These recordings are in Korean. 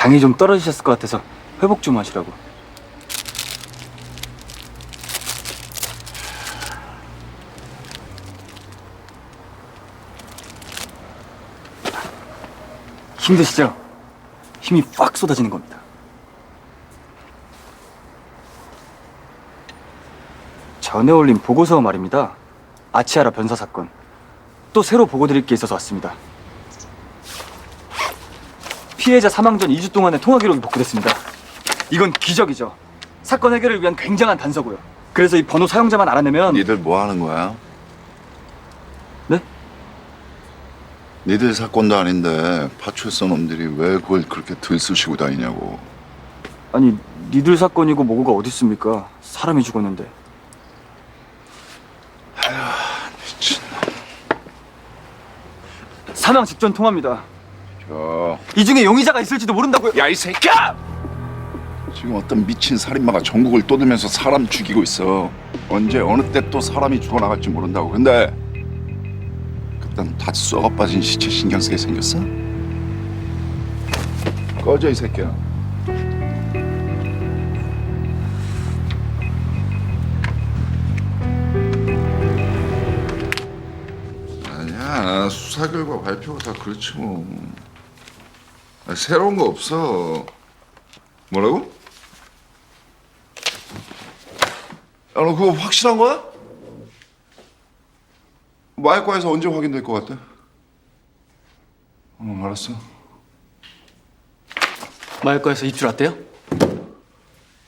당이 좀 떨어지셨을 것 같아서 회복 좀 하시라고. 힘드시죠? 힘이 빡 쏟아지는 겁니다. 전에 올린 보고서 말입니다. 아치아라 변사 사건. 또 새로 보고 드릴 게 있어서 왔습니다. 피해자 사망 전 2주 동안의 통화 기록이 복구됐습니다. 이건 기적이죠. 사건 해결을 위한 굉장한 단서고요. 그래서 이 번호 사용자만 알아내면 니들 뭐 하는 거야? 네? 니들 사건도 아닌데 파출소 놈들이 왜 그걸 그렇게 들쑤시고 다니냐고. 아니 니들 사건이고 뭐고가 어디 있습니까? 사람이 죽었는데. 미친. 사망 직전 통화입니다. 저 이 중에 용의자가 있을지도 모른다고요. 야 이 새끼야! 지금 어떤 미친 살인마가 전국을 떠들면서 사람 죽이고 있어. 언제 어느 때 또 사람이 죽어나갈지 모른다고. 근데 그딴 다 썩어 빠진 시체 신경 쓰게 생겼어? 꺼져 이 새끼야. 아니야 수사 결과 발표가 다 그렇지 뭐. 아, 새로운 거 없어. 뭐라고? 야, 너 그거 확실한 거야? 마약과에서 언제 확인될 것 같아? 어, 알았어. 마을과에서 입줄 왔대요?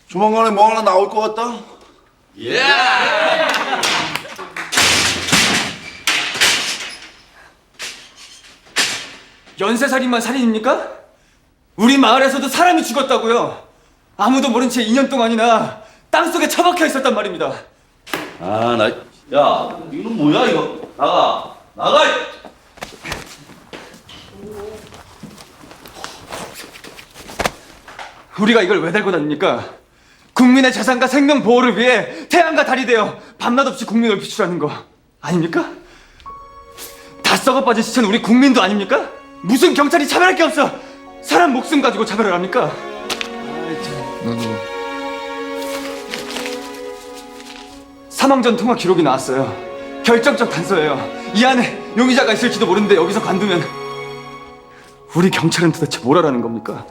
조만간에 뭐 하나 나올 것 같다? 연쇄살인만 살인입니까? 우리 마을에서도 사람이 죽었다고요. 아무도 모른 채 2년 동안이나 땅속에 처박혀 있었단 말입니다. 아, 나, 야, 이건 뭐야, 이거? 나가, 나가! 이- 우리가 이걸 왜 달고 다닙니까? 국민의 재산과 생명 보호를 위해 태양과 달이 되어 밤낮 없이 국민을 비출하는 거 아닙니까? 다 썩어 빠진 시체는 우리 국민도 아닙니까? 무슨 경찰이 차별할 게 없어! 사람 목숨 가지고 차별을 합니까? 나도 사망 전 통화 기록이 나왔어요. 결정적 단서예요. 이 안에 용의자가 있을지도 모르는데 여기서 관두면 우리 경찰은 도대체 뭘 하라는 겁니까?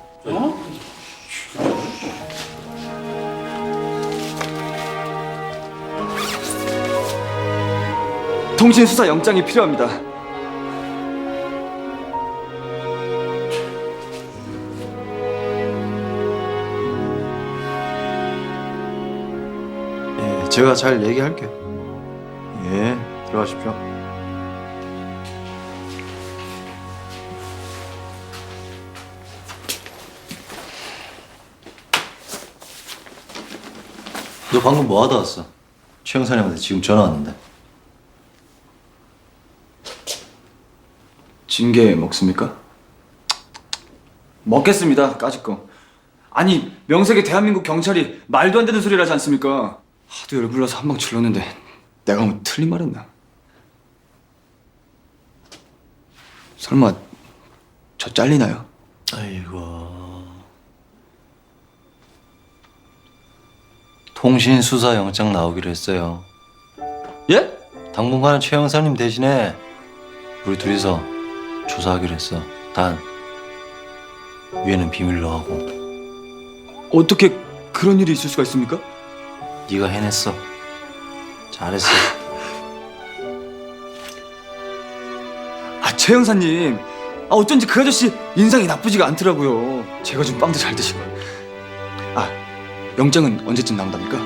통신 수사 영장이 필요합니다. 제가 잘 얘기할게요. 예, 들어가십시오. 너 방금 뭐 하다 왔어? 최영사님한테 지금 전화 왔는데. 징계 먹습니까? 먹겠습니다. 까짓 거. 아니 명색의 대한민국 경찰이 말도 안 되는 소리를 하지 않습니까? 하도 열불나서 한 방 질렀는데 내가 뭐 틀린 말했나? 설마 저 잘리나요? 아이고. 통신 수사 영장 나오기로 했어요. 예? 당분간은 최영사님 대신에 우리 둘이서 조사하기로 했어. 단 위에는 비밀로 하고 어떻게 그런 일이 있을 수가 있습니까? 네가 해냈어. 잘했어. 아 최영사님, 아 어쩐지 그 아저씨 인상이 나쁘지가 않더라고요. 제가 좀 빵도 잘 드시고. 아 영장은 언제쯤 나온답니까?